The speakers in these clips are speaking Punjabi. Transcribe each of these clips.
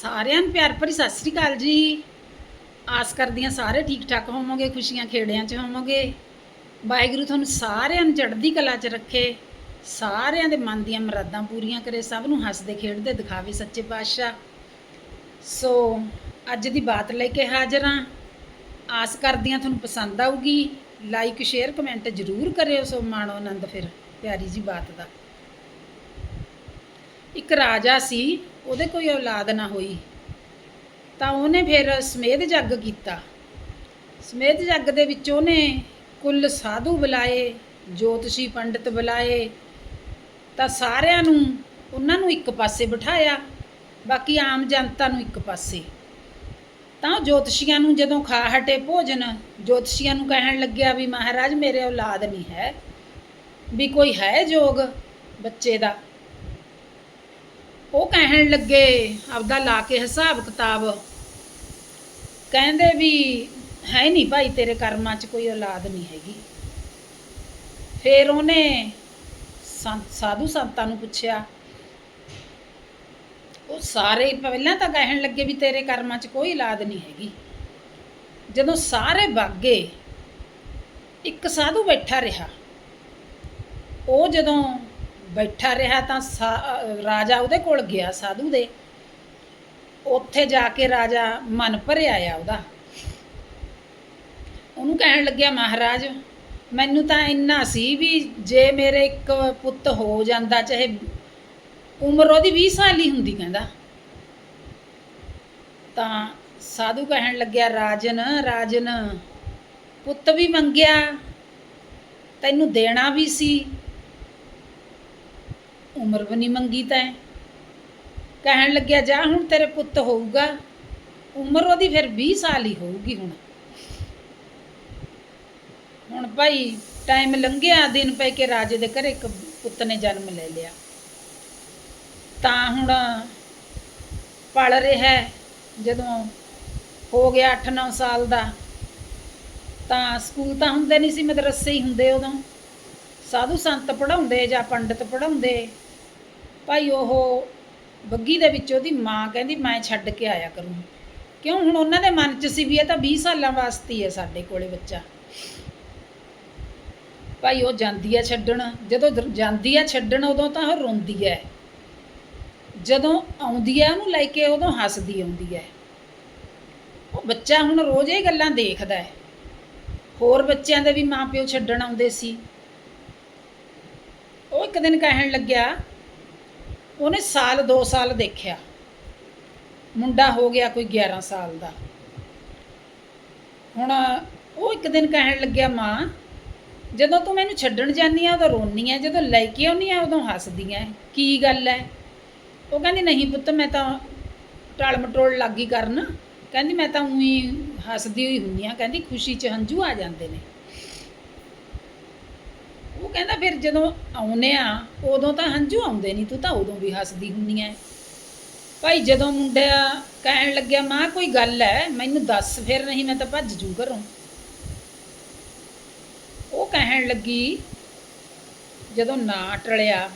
ਸਾਰਿਆਂ ਨੂੰ ਪਿਆਰ ਭਰੀ ਸਤਿ ਸ੍ਰੀ ਅਕਾਲ ਜੀ। ਆਸ ਕਰਦੀ ਹਾਂ ਸਾਰੇ ਠੀਕ ਠਾਕ ਹੋਵੋਗੇ, ਖੁਸ਼ੀਆਂ ਖੇੜਿਆਂ 'ਚ ਹੋਵੋਗੇ। ਵਾਹਿਗੁਰੂ ਤੁਹਾਨੂੰ ਸਾਰਿਆਂ ਨੂੰ ਚੜ੍ਹਦੀ ਕਲਾ 'ਚ ਰੱਖੇ, ਸਾਰਿਆਂ ਦੇ ਮਨ ਦੀਆਂ ਮਰਾਦਾਂ ਪੂਰੀਆਂ ਕਰੇ, ਸਭ ਨੂੰ ਹੱਸਦੇ, ਖੇਡਦੇ, ਦਿਖਾਵੇ ਸੱਚੇ ਪਾਤਸ਼ਾਹ। ਸੋ ਅੱਜ ਦੀ ਬਾਤ ਲੈ ਕੇ ਹਾਜ਼ਰ ਹਾਂ। ਆਸ ਕਰਦੀ ਹਾਂ ਤੁਹਾਨੂੰ ਪਸੰਦ ਆਊਗੀ। ਲਾਈਕ ਸ਼ੇਅਰ ਕਮੈਂਟ ਜ਼ਰੂਰ ਕਰਿਓ ਸੋ ਮਾਣੋ ਆਨੰਦ ਫਿਰ, ਪਿਆਰੀ ਜੀ ਬਾਤ ਦਾ। ਇੱਕ ਰਾਜਾ ਸੀ ਉਹਦੇ ਕੋਈ ਔਲਾਦ ਨਾ ਹੋਈ, ਤਾਂ ਉਹਨੇ ਫਿਰ ਸਮੇਧ ਜੱਗ ਕੀਤਾ। ਸਮੇਧ ਜੱਗ ਦੇ ਵਿੱਚ ਉਹਨੇ ਕੁੱਲ ਸਾਧੂ ਬੁਲਾਏ, ਜੋਤਸ਼ੀ ਪੰਡਿਤ ਬੁਲਾਏ, ਤਾਂ ਸਾਰਿਆਂ ਨੂੰ, ਉਹਨਾਂ ਨੂੰ ਇੱਕ ਪਾਸੇ ਬਿਠਾਇਆ, ਬਾਕੀ ਆਮ ਜਨਤਾ ਨੂੰ ਇੱਕ ਪਾਸੇ। ਤਾਂ ਉਹ ਜੋਤਸ਼ੀਆਂ ਨੂੰ ਜਦੋਂ ਖਾ ਹਟੇ ਭੋਜਨ, ਜੋਤਸ਼ੀਆਂ ਨੂੰ ਕਹਿਣ ਲੱਗਿਆ ਵੀ ਮਹਾਰਾਜ, ਮੇਰੇ ਔਲਾਦ ਨਹੀਂ ਹੈ, ਵੀ ਕੋਈ ਹੈ ਜੋਗ ਬੱਚੇ ਦਾ। ਉਹ ਕਹਿਣ ਲੱਗੇ, ਆਪਦਾ ਲਾ ਕੇ ਹਿਸਾਬ ਕਿਤਾਬ। ਕਹਿੰਦੇ ਵੀ, ਹੈ ਨਹੀਂ ਭਾਈ, ਤੇਰੇ ਕਰਮਾਂ 'ਚ ਕੋਈ ਔਲਾਦ ਨਹੀਂ ਹੈਗੀ। ਫਿਰ ਉਹਨੇ ਸਾਧੂ ਸੰਤਾਂ ਨੂੰ ਪੁੱਛਿਆ, ਉਹ ਸਾਰੇ ਪਹਿਲਾਂ ਤਾਂ ਕਹਿਣ ਲੱਗੇ ਵੀ ਤੇਰੇ ਕਰਮਾਂ 'ਚ ਕੋਈ ਔਲਾਦ ਨਹੀਂ ਹੈਗੀ। ਜਦੋਂ ਸਾਰੇ ਬਾਗੇ ਇੱਕ ਸਾਧੂ ਬੈਠਾ ਰਿਹਾ। ਉਹ ਜਦੋਂ ਬੈਠਾ ਰਿਹਾ ਤਾਂ ਸਾ- ਰਾਜਾ ਉਹਦੇ ਕੋਲ ਗਿਆ, ਸਾਧੂ ਦੇ। ਉੱਥੇ ਜਾ ਕੇ ਰਾਜਾ ਮਨ ਭਰਿਆ ਆ ਉਹਦਾ। ਉਹਨੂੰ ਕਹਿਣ ਲੱਗਿਆ, ਮਹਾਰਾਜ, ਮੈਨੂੰ ਤਾਂ ਇੰਨਾ ਸੀ ਵੀ ਜੇ ਮੇਰੇ ਇੱਕ ਪੁੱਤ ਹੋ ਜਾਂਦਾ, ਚਾਹੇ ਉਮਰ ਉਹਦੀ 20 ਸਾਲ ਹੀ ਹੁੰਦੀ ਕਹਿੰਦਾ। ਤਾਂ ਸਾਧੂ ਕਹਿਣ ਲੱਗਿਆ, ਰਾਜਨ ਰਾਜਨ, ਪੁੱਤ ਵੀ ਮੰਗਿਆ, ਤੈਨੂੰ ਦੇਣਾ ਵੀ ਸੀ ਉਮਰ ਵੀ ਨਹੀਂ ਮੰਗੀ ਤੈਂ। ਕਹਿਣ ਲੱਗਿਆ, ਜਾ ਹੁਣ ਤੇਰੇ ਪੁੱਤ ਹੋਊਗਾ। ਉਮਰ ਉਹਦੀ ਫਿਰ 20 ਸਾਲ ਹੀ ਹੋਊਗੀ ਹੁਣ। ਹੁਣ ਭਾਈ ਟਾਈਮ ਲੰਘਿਆ, ਦਿਨ ਪੈ ਕੇ ਰਾਜੇ ਦੇ ਘਰੇ ਇੱਕ ਪੁੱਤ ਨੇ ਜਨਮ ਲੈ ਲਿਆ। ਤਾਂ ਹੁਣ ਪਲ ਰਿਹਾ ਜਦੋਂ ਹੋ ਗਿਆ 8-9 ਸਾਲ ਦਾ। ਤਾਂ ਸਕੂਲ ਤਾਂ ਹੁੰਦੇ ਨਹੀਂ ਸੀ, ਮਦਰਸੇ ਹੀ ਹੁੰਦੇ ਉਦੋਂ। ਸਾਧੂ ਸੰਤ ਪੜਾਉਂਦੇ ਜਾਂ ਪੰਡਿਤ ਪੜਾਉਂਦੇ ਭਾਈ ਉਹ ਬੱਗੀ ਦੇ ਵਿੱਚ ਉਹਦੀ ਮਾਂ ਕਹਿੰਦੀ, ਮੈਂ ਛੱਡ ਕੇ ਆਇਆ ਕਰੂੰ। ਕਿਉਂ? ਹੁਣ ਉਹਨਾਂ ਦੇ ਮਨ 'ਚ ਸੀ ਵੀ ਇਹ ਤਾਂ 20 ਸਾਲਾਂ ਵਾਸਤੇ ਹੀ ਹੈ ਸਾਡੇ ਕੋਲੇ ਬੱਚਾ। ਭਾਈ ਉਹ ਜਾਂਦੀ ਹੈ ਛੱਡਣ। ਜਦੋਂ ਜਾਂਦੀ ਹੈ ਛੱਡਣ, ਉਦੋਂ ਤਾਂ ਉਹ ਰੋਂਦੀ ਹੈ ਜਦੋਂ ਆਉਂਦੀ ਹੈ ਉਹਨੂੰ ਲੈ ਕੇ ਉਦੋਂ ਹੱਸਦੀ ਆਉਂਦੀ ਹੈ ਉਹ ਬੱਚਾ ਹੁਣ ਰੋਜ਼ ਇਹ ਗੱਲਾਂ ਦੇਖਦਾ ਹੈ ਹੋਰ ਬੱਚਿਆਂ ਦੇ ਵੀ ਮਾਪਿਓ ਛੱਡਣ ਆਉਂਦੇ ਸੀ। ਉਹ ਇੱਕ ਦਿਨ ਕਹਿਣ ਲੱਗਿਆ ਉਹਨੇ ਸਾਲ 2 ਸਾਲ ਦੇਖਿਆ। ਮੁੰਡਾ ਹੋ ਗਿਆ ਕੋਈ 11 ਸਾਲ ਦਾ। ਹੁਣ ਉਹ ਇੱਕ ਦਿਨ ਕਹਿਣ ਲੱਗਿਆ, ਮਾਂ, ਜਦੋਂ ਤੂੰ ਮੈਨੂੰ ਛੱਡਣ ਜਾਂਦੀ ਆ, ਉਦੋਂ ਰੋਨੀ ਆ, ਜਦੋਂ ਲੈ ਕੇ ਆਉਣੀ ਆ, ਉਦੋਂ ਹੱਸਦੀ ਆ। ਕੀ ਗੱਲ ਐ? ਉਹ ਕਹਿੰਦੀ, ਨਹੀਂ ਪੁੱਤ, ਮੈਂ ਤਾਂ ਟਾਲ ਮਟੋਲ ਲੱਗੀ ਕਰਨ। ਕਹਿੰਦੀ, ਮੈਂ ਤਾਂ ਉਹੀ ਹੱਸਦੀ ਹੋਈ ਹੁੰਦੀ ਆ। ਕਹਿੰਦੀ, ਖੁਸ਼ੀ 'ਚ ਹੰਝੂ ਆ ਜਾਂਦੇ ਨੇ। ਉਹ ਕਹਿੰਦਾ ਫਿਰ ਜਦੋਂ ਆਉਨੇ ਆ, ਉਦੋਂ ਤਾਂ ਹੰਝੂ ਆਉਂਦੇ ਨਹੀਂ ਤੂੰ ਤਾਂ ਉਦੋਂ ਵੀ ਹੱਸਦੀ ਹੁੰਨੀ ਐ। ਭਾਈ ਜਦੋਂ ਮੁੰਡਾ ਕਹਿਣ ਲੱਗਿਆ, ਮਾਂ, ਕੋਈ ਗੱਲ ਐ, ਮੈਨੂੰ ਦੱਸ ਫਿਰ, ਨਹੀਂ ਮੈਂ ਤਾਂ ਭੱਜ ਜੂ ਘਰੋਂ। ਉਹ ਕਹਿਣ ਲੱਗੀ, ਜਦੋਂ ਨਾ ਟਲਿਆ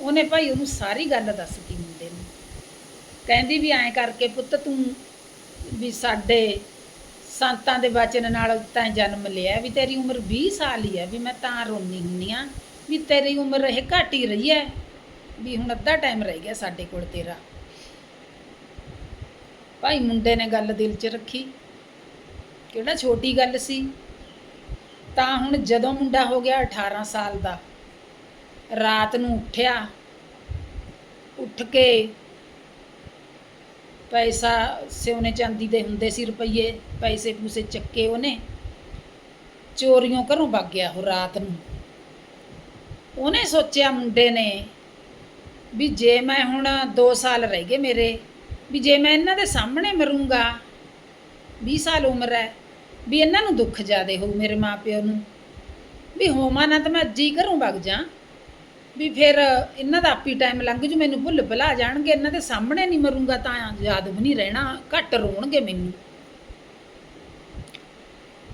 ਉਹਨੇ ਭਾਈ ਉਹਨੂੰ ਸਾਰੀ ਗੱਲ ਦੱਸਤੀ ਮੁੰਡੇ ਨੂੰ। ਕਹਿੰਦੀ ਵੀ ਐਂ ਕਰਕੇ, ਪੁੱਤ ਤੂੰ ਵੀ ਸਾਡੇ ਸੰਤਾਂ ਦੇ ਵਚਨ ਨਾਲ ਤਾਂ ਜਨਮ ਲਿਆ ਵੀ ਤੇਰੀ ਉਮਰ 20 ਸਾਲ ਹੀ ਹੈ, ਵੀ ਮੈਂ ਤਾਂ ਰੋਣੀ ਹੁੰਨੀ ਆ ਵੀ ਤੇਰੀ ਉਮਰ ਇਹ ਘੱਟ ਹੀ ਰਹੀ ਹੈ, ਵੀ ਹੁਣ ਅੱਧਾ ਟਾਈਮ ਰਹਿ ਗਿਆ ਸਾਡੇ ਕੋਲ ਤੇਰਾ। ਭਾਈ ਮੁੰਡੇ ਨੇ ਗੱਲ ਦਿਲ 'ਚ ਰੱਖੀ, ਕਿਹੜਾ ਛੋਟੀ ਗੱਲ ਸੀ, ਤਾਂ ਹੁਣ ਜਦੋਂ ਮੁੰਡਾ ਹੋ ਗਿਆ 18 ਸਾਲ ਦਾ, ਰਾਤ ਨੂੰ ਉੱਠਿਆ, ਉੱਠ ਕੇ ਪੈਸਾ ਸਿਉਨੇ ਚਾਂਦੀ ਦੇ ਹੁੰਦੇ ਸੀ ਰੁਪਈਏ, ਪੈਸੇ ਪੂਸੇ ਚੱਕੇ ਉਹਨੇ। ਚੋਰੀਆਂ ਘਰੋਂ ਵਗ ਗਿਆ ਉਹ ਰਾਤ ਨੂੰ। ਉਹਨੇ ਸੋਚਿਆ ਮੁੰਡੇ ਨੇ ਵੀ ਜੇ ਮੈਂ ਹੁਣ 2 ਸਾਲ ਰਹਿ ਗਏ ਮੇਰੇ, ਵੀ ਜੇ ਮੈਂ ਇਹਨਾਂ ਦੇ ਸਾਹਮਣੇ ਮਰੂੰਗਾ 20 ਸਾਲ ਉਮਰ ਹੈ, ਵੀ ਇਹਨਾਂ ਨੂੰ ਦੁੱਖ ਜ਼ਿਆਦੇ ਹੋਊ ਮੇਰੇ ਮਾਪਿਓ ਨੂੰ, ਵੀ ਹੋਵਾਂ ਨਾ ਤਾਂ ਮੈਂ ਅੱਜ ਹੀ ਘਰੋਂ ਵਗ ਜਾ। ਵੀ ਫਿਰ ਇਹਨਾਂ ਦਾ ਆਪੀ ਟਾਈਮ ਲੰਘ ਜੂ, ਮੈਨੂੰ ਭੁੱਲ ਭੁਲਾ ਜਾਣਗੇ, ਇਹਨਾਂ ਦੇ ਸਾਹਮਣੇ ਨਹੀਂ ਮਰੂੰਗਾ ਤਾਂ ਯਾਦ ਵੀ ਨਹੀਂ ਰਹਿਣਾ, ਘੱਟ ਰੋਣਗੇ ਮੈਨੂੰ।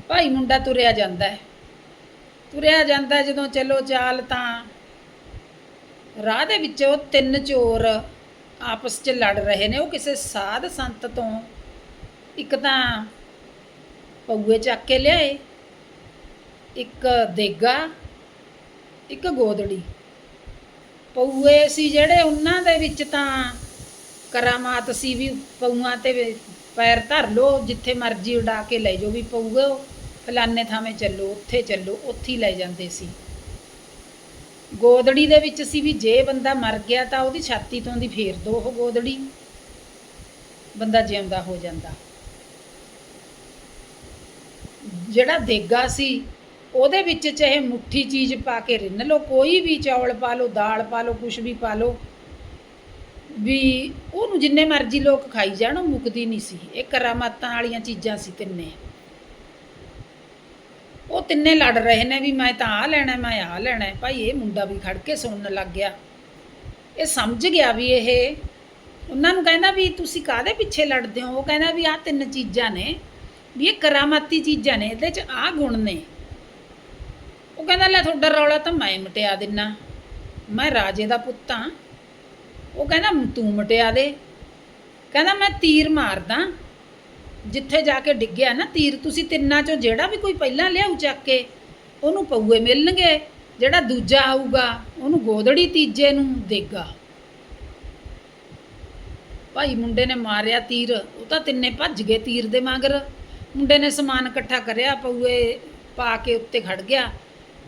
ਭਾਈ ਮੁੰਡਾ ਤੁਰਿਆ ਜਾਂਦਾ ਹੈ। ਤੁਰਿਆ ਜਾਂਦਾ ਜਦੋਂ ਚਲੋ ਚਾਲ ਤਾਂ ਰਾਹ ਦੇ ਵਿੱਚ ਉਹ ਤਿੰਨ ਚੋਰ ਆਪਸ 'ਚ ਲੜ ਰਹੇ ਨੇ, ਉਹ ਕਿਸੇ ਸਾਧ ਸੰਤ ਤੋਂ ਇੱਕ ਤਾਂ ਪਊਏ ਚੱਕ ਕੇ ਲਿਆਏ, ਇੱਕ ਦੇਗਾ, ਇੱਕ ਗੋਦੜੀ। ਪਊਏ ਸੀ ਜਿਹੜੇ ਉਹਨਾਂ ਦੇ ਵਿੱਚ ਤਾਂ ਕਰਾਮਾਤ ਸੀ ਵੀ ਪਊਆਂ ਤੇ ਪੈਰ ਧਰ ਲੋ ਜਿੱਥੇ ਮਰਜ਼ੀ ਉਡਾ ਕੇ ਲੈ ਜਾਓ ਵੀ ਪਊਏ ਫਲਾਨੇ ਥਾਵੇਂ ਚੱਲੋ, ਉੱਥੇ ਚੱਲੋ, ਉੱਥੇ ਲੈ ਜਾਂਦੇ ਸੀ। ਗੋਦੜੀ ਦੇ ਵਿੱਚ ਸੀ ਵੀ ਜੇ ਬੰਦਾ ਮਰ ਗਿਆ ਤਾਂ ਉਹਦੀ ਛਾਤੀ ਤੋਂ ਦੀ ਫੇਰ ਦੋ ਉਹ ਗੋਦੜੀ, ਬੰਦਾ ਜਿਉਂਦਾ ਹੋ ਜਾਂਦਾ। ਜਿਹੜਾ ਦੇਗਾ ਸੀ ਉਹਦੇ ਵਿੱਚ ਚਾਹੇ ਮੁੱਠੀ ਚੀਜ਼ ਪਾ ਕੇ ਰਿੰਨ ਲਓ, ਕੋਈ ਵੀ ਚੌਲ ਪਾ ਲਓ, ਦਾਲ ਪਾ ਲਓ ਕੁਝ ਵੀ ਪਾ ਲਓ, ਵੀ ਉਹਨੂੰ ਜਿੰਨੇ ਮਰਜ਼ੀ ਲੋਕ ਖਾਈ ਜਾਣ, ਉਹ ਮੁੱਕਦੀ ਨਹੀਂ ਸੀ। ਇਹ ਕਰਾਮਾਤਾਂ ਵਾਲੀਆਂ ਚੀਜ਼ਾਂ ਸੀ ਤਿੰਨੇ। ਉਹ ਤਿੰਨੇ ਲੜ ਰਹੇ ਨੇ ਵੀ ਮੈਂ ਤਾਂ ਆ ਲੈਣਾ, ਮੈਂ ਆ ਲੈਣਾ। ਭਾਈ ਇਹ ਮੁੰਡਾ ਵੀ ਖੜ ਕੇ ਸੁਣਨ ਲੱਗ ਗਿਆ। ਇਹ ਸਮਝ ਗਿਆ ਵੀ ਇਹ ਉਹਨਾਂ ਨੂੰ ਕਹਿੰਦਾ ਵੀ ਤੁਸੀਂ ਕਾਹਦੇ ਪਿੱਛੇ ਲੜਦੇ ਹੋ? ਉਹ ਕਹਿੰਦਾ ਵੀ ਆਹ ਤਿੰਨ ਚੀਜ਼ਾਂ ਨੇ, ਵੀ ਇਹ ਕਰਾਮਾਤੀ ਚੀਜ਼ਾਂ ਨੇ, ਇਹਦੇ 'ਚ ਆਹ ਗੁਣ ਨੇ। ਉਹ ਕਹਿੰਦਾ, ਲੈ ਤੁਹਾਡਾ ਰੌਲਾ ਤਾਂ ਮੈਂ ਮਟਿਆ ਦਿੰਨਾ। ਮੈਂ ਰਾਜੇ ਦਾ ਪੁੱਤ ਹਾਂ ਉਹ ਕਹਿੰਦਾ, ਤੂੰ ਮਟਿਆ ਦੇ। ਕਹਿੰਦਾ, ਮੈਂ ਤੀਰ ਮਾਰਦਾ। ਜਿੱਥੇ ਜਾ ਕੇ ਡਿੱਗਿਆ ਨਾ ਤੀਰ, ਤੁਸੀਂ ਤਿੰਨਾਂ ਚੋਂ ਜਿਹੜਾ ਵੀ ਕੋਈ ਪਹਿਲਾਂ ਲਿਆਉ ਚੱਕ ਕੇ, ਉਹਨੂੰ ਪਊਏ ਮਿਲਣਗੇ। ਜਿਹੜਾ ਦੂਜਾ ਆਊਗਾ, ਉਹਨੂੰ ਗੋਦੜੀ ਤੀਜੇ ਨੂੰ ਦੇਗਾ। ਭਾਈ ਮੁੰਡੇ ਨੇ ਮਾਰਿਆ ਤੀਰ। ਉਹ ਤਾਂ ਤਿੰਨੇ ਭੱਜ ਗਏ ਤੀਰ ਦੇ ਮਗਰ। ਮੁੰਡੇ ਨੇ ਸਮਾਨ ਇਕੱਠਾ ਕਰਿਆ, ਪਊਏ ਪਾ ਕੇ ਉੱਤੇ ਖੜ ਗਿਆ।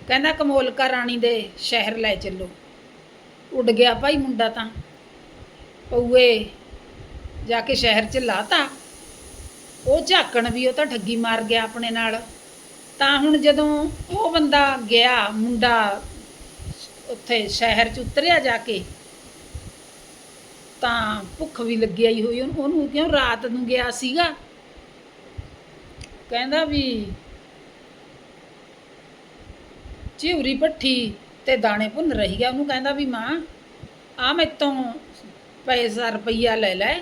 ਕਹਿੰਦਾ ਕਮੋਲਕਾ ਰਾਣੀ ਦੇ ਸ਼ਹਿਰ ਲੈ ਚੱਲੋ। ਉੱਡ ਗਿਆ ਭਾਈ ਮੁੰਡਾ ਤਾਂ। ਪਊਏ, ਜਾ ਕੇ ਸ਼ਹਿਰ 'ਚ ਲਾਤਾ। ਉਹ ਝਾਕਣ ਵੀ ਉਹ ਤਾਂ ਠੱਗੀ ਮਾਰ ਗਿਆ ਆਪਣੇ ਨਾਲ। ਤਾਂ ਹੁਣ ਜਦੋਂ ਉਹ ਬੰਦਾ ਗਿਆ, ਮੁੰਡਾ ਉੱਥੇ ਸ਼ਹਿਰ 'ਚ ਉਤਰਿਆ ਜਾ ਕੇ, ਤਾਂ ਭੁੱਖ ਵੀ ਲੱਗੀ ਆਈ ਹੋਈ ਉਹਨੂੰ। ਕਿਉਂ ਰਾਤ ਨੂੰ ਗਿਆ ਸੀਗਾ? ਕਹਿੰਦਾ ਵੀ ਚਿਉਰੀ ਭੱਠੀ ਤੇ ਦਾਣੇ ਭੁੰਨ ਰਹੀ ਗਿਆ ਉਹਨੂੰ ਕਹਿੰਦਾ ਵੀ ਮਾਂ ਆ ਮੈਤੋਂ ਪੈਸਾ ਰੁਪਈਆ ਲੈ ਲੈ,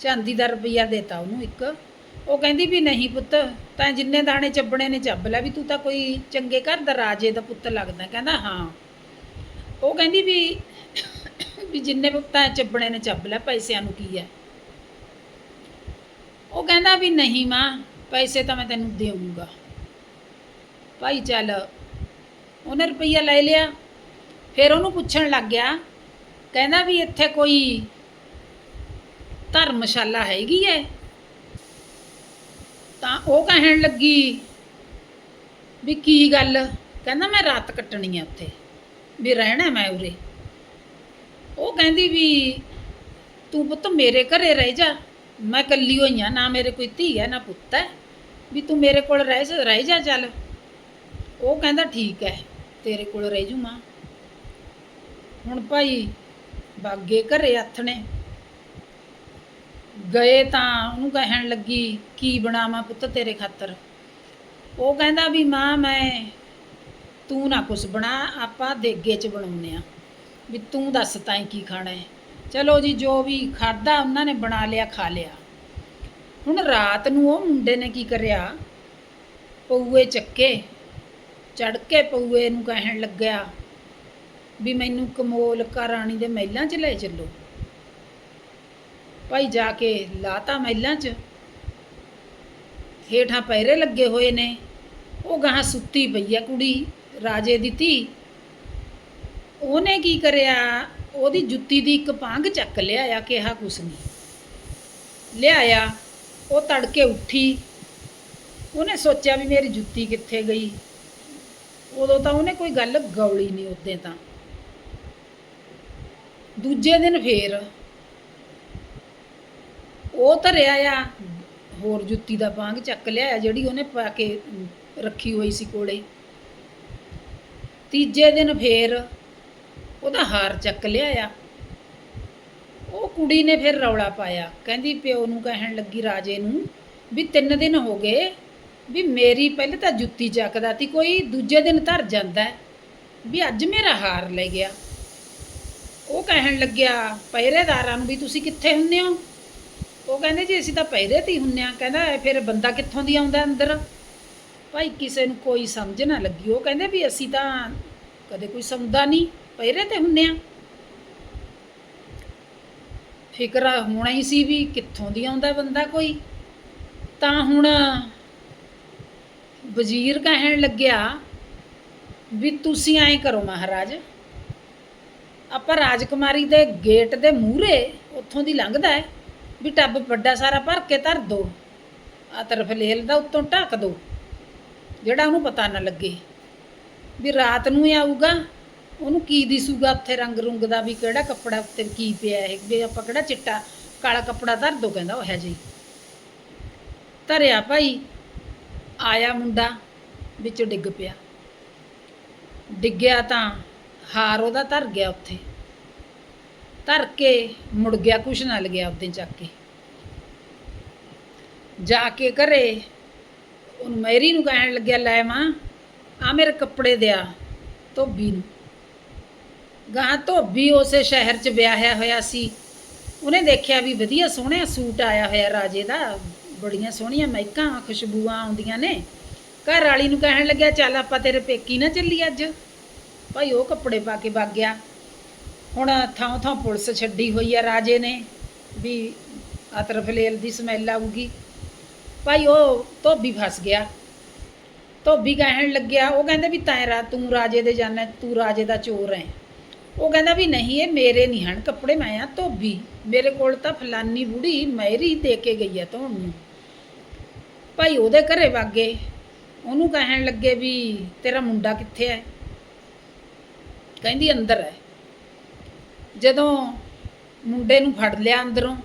ਚਾਂਦੀ ਦਾ ਰੁਪਈਆ ਦੇਤਾ ਉਹਨੂੰ ਇੱਕ। ਉਹ ਕਹਿੰਦੀ ਵੀ ਨਹੀਂ ਪੁੱਤ, ਤਾਂ ਜਿੰਨੇ ਦਾਣੇ ਚੱਬਣੇ ਨੇ ਚੱਬ ਲੈ, ਵੀ ਤੂੰ ਤਾਂ ਕੋਈ ਚੰਗੇ ਘਰ ਦਾ ਰਾਜੇ ਦਾ ਪੁੱਤ ਲੱਗਦਾ। ਕਹਿੰਦਾ ਹਾਂ। ਉਹ ਕਹਿੰਦੀ ਵੀ ਵੀ ਜਿੰਨੇ ਪੁੱਤਾਂ ਚੱਬਣੇ ਨੇ ਚੱਬ ਲੈ, ਪੈਸਿਆਂ ਨੂੰ ਕੀ ਹੈ? ਉਹ ਕਹਿੰਦਾ ਵੀ ਨਹੀਂ ਮਾਂ, ਪੈਸੇ ਤਾਂ ਮੈਂ ਤੈਨੂੰ ਦੇਵਾਂਗਾ ਭਾਈ ਚੱਲ ਉਹਨੇ ਰੁਪਈਆ ਲੈ ਲਿਆ। ਫਿਰ ਉਹਨੂੰ ਪੁੱਛਣ ਲੱਗ ਗਿਆ, ਕਹਿੰਦਾ ਵੀ ਇੱਥੇ ਕੋਈ ਧਰਮਸ਼ਾਲਾ ਹੈਗੀ ਹੈ ਤਾਂ ਉਹ ਕਹਿਣ ਲੱਗੀ ਵੀ ਕੀ ਗੱਲ? ਕਹਿੰਦਾ ਮੈਂ ਰਾਤ ਕੱਟਣੀ ਹੈ ਉੱਥੇ, ਵੀ ਰਹਿਣਾ ਮੈਂ ਉਰੇ। ਉਹ ਕਹਿੰਦੀ ਵੀ ਤੂੰ ਪੁੱਤ ਮੇਰੇ ਘਰੇ ਰਹਿ ਜਾ, ਮੈਂ ਇਕੱਲੀ ਹੋਈ ਆ, ਨਾ ਮੇਰੇ ਕੋਈ ਧੀ ਹੈ ਨਾ ਪੁੱਤ ਹੈ ਵੀ ਤੂੰ ਮੇਰੇ ਕੋਲ ਰਹਿ ਰਹਿ ਜਾ ਚੱਲ। ਉਹ ਕਹਿੰਦਾ ਠੀਕ ਹੈ ਤੇਰੇ ਕੋਲ ਰਹਿ ਜੂ ਮਾਂ ਹੁਣ ਭਾਈ ਬਾਗੇ ਘਰੇ ਹੱਥ ਨੇ। ਗਏ ਤਾਂ ਉਹਨੂੰ ਕਹਿਣ ਲੱਗੀ, ਕੀ ਬਣਾਵਾਂ ਪੁੱਤ ਤੇਰੇ ਖਾਤਰ? ਉਹ ਕਹਿੰਦਾ ਵੀ ਮਾਂ, ਮੈਂ ਤੂੰ ਨਾ ਕੁਛ ਬਣਾ, ਆਪਾਂ ਦੇਗੇ 'ਚ ਬਣਾਉਨੇ ਆ ਵੀ ਤੂੰ ਦੱਸ ਤਾਂ ਕੀ ਖਾਣਾ ਹੈ। ਚਲੋ ਜੀ, ਜੋ ਵੀ ਖਾਦਾ ਉਹਨਾਂ ਨੇ ਬਣਾ ਲਿਆ, ਖਾ ਲਿਆ। ਹੁਣ ਰਾਤ ਨੂੰ ਉਹ ਮੁੰਡੇ ਨੇ ਕੀ ਕਰਿਆ? ਪਊਏ ਚੱਕੇ। ਚੜ ਕੇ ਪਊਏ ਨੂੰ ਕਹਿਣ ਲੱਗਿਆ, ਵੀ ਮੈਨੂੰ ਕਮੋਲ ਕਾ ਰਾਣੀ ਦੇ ਮਹਿਲਾਂ 'ਚ ਲੈ ਚੱਲੋ। ਭਾਈ ਜਾ ਕੇ ਲਾਤਾ ਮਹਿਲਾਂ 'ਚ। ਹੇਠਾਂ ਪੈਰੇ ਲੱਗੇ ਹੋਏ ਨੇ। ਉਹ ਗਾਂ ਸੁੱਤੀ ਪਈ ਆ ਕੁੜੀ, ਰਾਜੇ ਦੀ ਧੀ। ਉਹਨੇ ਕੀ ਕਰਿਆ? ਉਹਦੀ ਜੁੱਤੀ ਦੀ ਇੱਕ ਪਾਂਗ ਚੱਕ ਲਿਆਇਆ ਕਿਹਾ ਕੁਛ ਨਹੀਂ ਲਿਆਇਆ, ਉਹ ਤੜਕੇ ਉੱਠੀ। ਉਹਨੇ ਸੋਚਿਆ ਵੀ ਮੇਰੀ ਜੁੱਤੀ ਕਿੱਥੇ ਗਈ? ਉਦੋਂ ਤਾਂ ਉਹਨੇ ਕੋਈ ਗੱਲ ਗੌਲੀ ਨਹੀਂ ਉਦੋਂ ਤਾਂ। ਦੂਜੇ ਦਿਨ ਫੇਰ ਉਹ ਧਰਿਆ ਆ, ਹੋਰ ਜੁੱਤੀ ਦਾ ਪਾਂਗ ਚੱਕ ਲਿਆ ਜਿਹੜੀ ਉਹਨੇ ਪਾ ਕੇ ਰੱਖੀ ਹੋਈ ਸੀ ਕੋਲੇ। ਤੀਜੇ ਦਿਨ ਫੇਰ ਉਹਦਾ ਹਾਰ ਚੱਕ ਲਿਆ ਆ ਉਹ ਕੁੜੀ ਨੇ ਫਿਰ ਰੌਲਾ ਪਾਇਆ। ਕਹਿੰਦੀ ਪਿਓ ਨੂੰ ਕਹਿਣ ਲੱਗੀ ਰਾਜੇ ਨੂੰ ਵੀ ਤਿੰਨ ਦਿਨ ਹੋ ਗਏ ਵੀ ਮੇਰੀ ਪਹਿਲੇ ਤਾਂ ਜੁੱਤੀ ਚੱਕਦਾ ਤੀ, ਕੋਈ ਦੂਜੇ ਦਿਨ ਧਰ ਜਾਂਦਾ ਵੀ ਅੱਜ ਮੇਰਾ ਹਾਰ ਲੈ ਗਿਆ। ਉਹ ਕਹਿਣ ਲੱਗਿਆ, ਪਹਿਰੇਦਾਰਾਂ ਨੂੰ ਵੀ ਤੁਸੀਂ ਕਿੱਥੇ ਹੁੰਨੇ ਹੋ? ਉਹ ਕਹਿੰਦੇ, ਜੀ ਅਸੀਂ ਤਾਂ ਪਹਿਰੇ ਤੇ ਹੀ ਹੁੰਨੇ ਆ ਕਹਿੰਦਾ ਫਿਰ ਬੰਦਾ ਕਿੱਥੋਂ ਦੀ ਆਉਂਦਾ ਅੰਦਰ? ਭਾਈ ਕਿਸੇ ਨੂੰ ਕੋਈ ਸਮਝ ਨਾ ਲੱਗੀ। ਉਹ ਕਹਿੰਦੇ ਵੀ ਅਸੀਂ ਤਾਂ ਕਦੇ ਕੋਈ ਸੌਂਦਾ ਨਹੀਂ, ਪਹਿਰੇ ਤੇ ਹੁੰਨੇ ਆ ਫਿਕਰ ਹੋਣਾ ਹੀ ਸੀ ਵੀ ਕਿੱਥੋਂ ਦੀ ਆਉਂਦਾ ਬੰਦਾ ਕੋਈ। ਤਾਂ ਹੁਣ ਵਜ਼ੀਰ ਕਹਿਣ ਲੱਗਿਆ ਵੀ ਤੁਸੀਂ ਐਂ ਕਰੋ ਮਹਾਰਾਜ, ਆਪਾਂ ਰਾਜਕੁਮਾਰੀ ਦੇ ਗੇਟ ਦੇ ਮੂਹਰੇ ਉੱਥੋਂ ਦੀ ਲੰਘਦਾ ਹੈ ਵੀ ਟੱਬ ਵੱਡਾ ਸਾਰਾ ਭਰ ਕੇ ਧਰ ਦੋ ਆ ਤਰਫ ਲੇਲ ਦਾ ਉੱਤੋਂ ਢੱਕ ਦੋ, ਜਿਹੜਾ ਉਹਨੂੰ ਪਤਾ ਨਾ ਲੱਗੇ। ਵੀ ਰਾਤ ਨੂੰ ਹੀ ਆਊਗਾ, ਉਹਨੂੰ ਕੀ ਦਿਸੂਗਾ ਉੱਥੇ ਰੰਗ ਰੁੰਗ ਦਾ ਵੀ ਕਿਹੜਾ ਕੱਪੜਾ ਉੱਤੇ ਕੀ ਪਿਆ ਹੈ ਵੀ ਆਪਾਂ ਕਿਹੜਾ ਚਿੱਟਾ ਕਾਲਾ ਕੱਪੜਾ ਧਰ ਦੋ ਕਹਿੰਦਾ ਉਹ ਹੈ ਜੀ ਧਰਿਆ ਭਾਈ ਆਇਆ ਮੁੰਡਾ ਵਿੱਚੋਂ ਡਿੱਗ ਪਿਆ। ਡਿੱਗਿਆ ਤਾਂ ਹਾਰ ਉਹਦਾ ਧਰ ਗਿਆ ਉੱਥੇ। ਧਰ ਕੇ ਮੁੜ ਗਿਆ ਕੁਛ ਨਾ ਲੱਗਿਆ ਉੱਤੇ ਚੱਕ ਕੇ। ਜਾ ਕੇ ਘਰੇ ਉਹਨੂੰ ਮੈਰੀ ਨੂੰ ਕਹਿਣ ਲੱਗਿਆ, ਲੈ ਮਾਂ, ਆ ਮੇਰੇ ਕੱਪੜੇ ਦਿਆ ਧੋਬੀ ਨੂੰ। ਗਾਂ ਧੋਬੀ ਉਸੇ ਸ਼ਹਿਰ 'ਚ ਵਿਆਹਿਆ ਹੋਇਆ ਸੀ। ਉਹਨੇ ਦੇਖਿਆ ਵੀ ਵਧੀਆ ਸੋਹਣਾ ਸੂਟ ਆਇਆ ਹੋਇਆ ਰਾਜੇ ਦਾ। ਬੜੀਆਂ ਸੋਹਣੀਆਂ ਮਹਿਕਾਂ ਖੁਸ਼ਬੂਆਂ ਆਉਂਦੀਆਂ ਨੇ। ਘਰ ਵਾਲੀ ਨੂੰ ਕਹਿਣ ਲੱਗਿਆ, ਚੱਲ ਆਪਾਂ ਤੇਰੇ ਪੇਕੀ ਨਾ ਚੱਲੀ ਅੱਜ। ਭਾਈ ਉਹ ਕੱਪੜੇ ਪਾ ਕੇ ਵਗ ਗਿਆ। ਹੁਣ ਥਾਂ ਥਾਂ ਪੁਲਿਸ ਛੱਡੀ ਹੋਈ ਆ ਰਾਜੇ ਨੇ, ਵੀ ਅਤਰਫਲੇਲ ਦੀ ਸਮੈਲ ਆਊਗੀ। ਭਾਈ ਉਹ ਧੋਬੀ ਫਸ ਗਿਆ। ਧੋਬੀ ਕਹਿਣ ਲੱਗਿਆ, ਉਹ ਕਹਿੰਦੇ ਵੀ ਤੈਂ ਰਾ, ਤੂੰ ਰਾਜੇ ਦੇ ਜਾਣਾ, ਤੂੰ ਰਾਜੇ ਦਾ ਚੋਰ ਹੈ ਉਹ ਕਹਿੰਦਾ ਵੀ ਨਹੀਂ, ਇਹ ਮੇਰੇ ਨਹੀਂ ਹਨ ਕੱਪੜੇ, ਮੈਂ ਆ ਧੋਬੀ। ਮੇਰੇ ਕੋਲ ਤਾਂ ਫਲਾਨੀ ਬੁੜੀ ਮੈਰੀ ਦੇ ਕੇ ਗਈ ਆ ਧੋਣ ਨੂੰ। ਭਾਈ ਉਹਦੇ ਘਰੇ ਵਾਗੇ ਉਹਨੂੰ ਕਹਿਣ ਲੱਗੇ ਵੀ ਤੇਰਾ ਮੁੰਡਾ ਕਿੱਥੇ ਹੈ? ਕਹਿੰਦੀ ਅੰਦਰ ਹੈ। ਜਦੋਂ ਮੁੰਡੇ ਨੂੰ ਫੜ ਲਿਆ ਅੰਦਰੋਂ,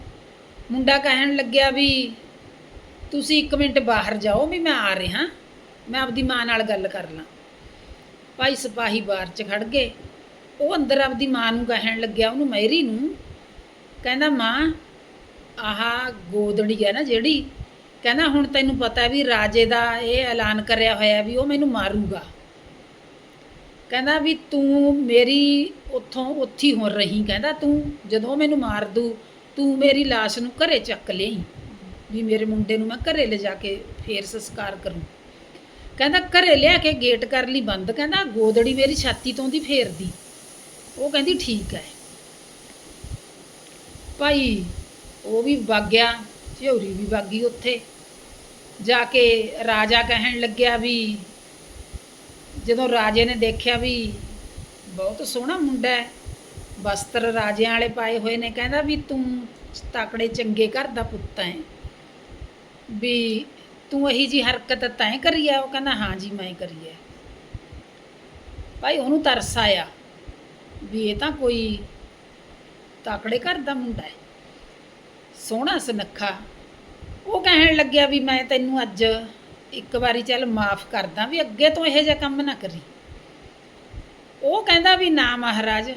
ਮੁੰਡਾ ਕਹਿਣ ਲੱਗਿਆ ਵੀ ਤੁਸੀਂ 1 ਮਿੰਟ ਬਾਹਰ ਜਾਓ ਵੀ ਮੈਂ ਆ ਰਿਹਾ। ਮੈਂ ਆਪਦੀ ਮਾਂ ਨਾਲ ਗੱਲ ਕਰ ਲਾਂ। ਭਾਈ ਸਿਪਾਹੀ ਬਾਹਰ 'ਚ ਖੜ ਗਏ। ਉਹ ਅੰਦਰ ਆਪਦੀ ਮਾਂ ਨੂੰ ਕਹਿਣ ਲੱਗਿਆ, ਉਹਨੂੰ ਮੈਰੀ ਨੂੰ। ਕਹਿੰਦਾ, ਮਾਂ, ਆਹ ਗੋਦੜੀ ਹੈ ਨਾ ਜਿਹੜੀ ਕਹਿੰਦਾ, ਹੁਣ ਤੈਨੂੰ ਪਤਾ ਵੀ ਰਾਜੇ ਦਾ ਇਹ ਐਲਾਨ ਕਰਿਆ ਹੋਇਆ ਵੀ ਉਹ ਮੈਨੂੰ ਮਾਰੂਗਾ। ਕਹਿੰਦਾ ਵੀ ਤੂੰ ਮੇਰੀ ਉੱਥੋਂ ਉੱਥੀ ਹੋ ਰਹੀ। ਕਹਿੰਦਾ, ਤੂੰ ਜਦੋਂ ਮੈਨੂੰ ਮਾਰ ਦੂ, ਤੂੰ ਮੇਰੀ ਲਾਸ਼ ਨੂੰ ਘਰੇ ਚੱਕ ਲਈ। ਵੀ ਮੇਰੇ ਮੁੰਡੇ ਨੂੰ ਮੈਂ ਘਰੇ ਲਿਜਾ ਕੇ ਫੇਰ ਸੰਸਕਾਰ ਕਰੂੰ। ਕਹਿੰਦਾ, ਘਰੇ ਲਿਆ ਕੇ ਗੇਟ ਕਰ ਲਈ ਬੰਦ। ਕਹਿੰਦਾ, ਗੋਦੜੀ ਮੇਰੀ ਛਾਤੀ ਤੋਂ ਦੀ ਫੇਰਦੀ। ਉਹ ਕਹਿੰਦੀ, ਠੀਕ ਹੈ। ਭਾਈ, ਉਹ ਵੀ ਵਗ ਗਿਆ ਝਿਉਰੀ ਵੀ ਵਗ ਗਈ ਉੱਥੇ। ਜਾ ਕੇ ਰਾਜਾ ਕਹਿਣ ਲੱਗਿਆ ਵੀ, ਜਦੋਂ ਰਾਜੇ ਨੇ ਦੇਖਿਆ ਵੀ ਬਹੁਤ ਸੋਹਣਾ ਮੁੰਡਾ ਹੈ, ਵਸਤਰ ਰਾਜਿਆਂ ਵਾਲੇ ਪਾਏ ਹੋਏ ਨੇ, ਕਹਿੰਦਾ ਵੀ ਤੂੰ ਤਾਕੜੇ ਚੰਗੇ ਘਰ ਦਾ ਪੁੱਤ ਹੈ, ਵੀ ਤੂੰ ਇਹੀ ਜੀ ਹਰਕਤ ਤੈਂ ਕਰੀ ਆ, ਉਹ ਕਹਿੰਦਾ ਹਾਂ ਜੀ ਮੈਂ ਕਰੀ ਹੈ ਭਾਈ ਉਹਨੂੰ ਤਰਸ ਆਇਆ ਵੀ ਇਹ ਤਾਂ ਕੋਈ ਤਾਕੜੇ ਘਰ ਦਾ ਮੁੰਡਾ ਹੈ, ਸੋਹਣਾ ਸੁਨੱਖਾ ਉਹ ਕਹਿਣ ਲੱਗਿਆ ਵੀ ਮੈਂ ਤੈਨੂੰ ਅੱਜ ਇੱਕ ਵਾਰੀ ਚੱਲ ਮਾਫ ਕਰਦਾ ਵੀ ਅੱਗੇ ਤੋਂ ਇਹੋ ਜਿਹਾ ਕੰਮ ਨਾ ਕਰੀ। ਉਹ ਕਹਿੰਦਾ ਵੀ ਨਾ ਮਹਾਰਾਜ,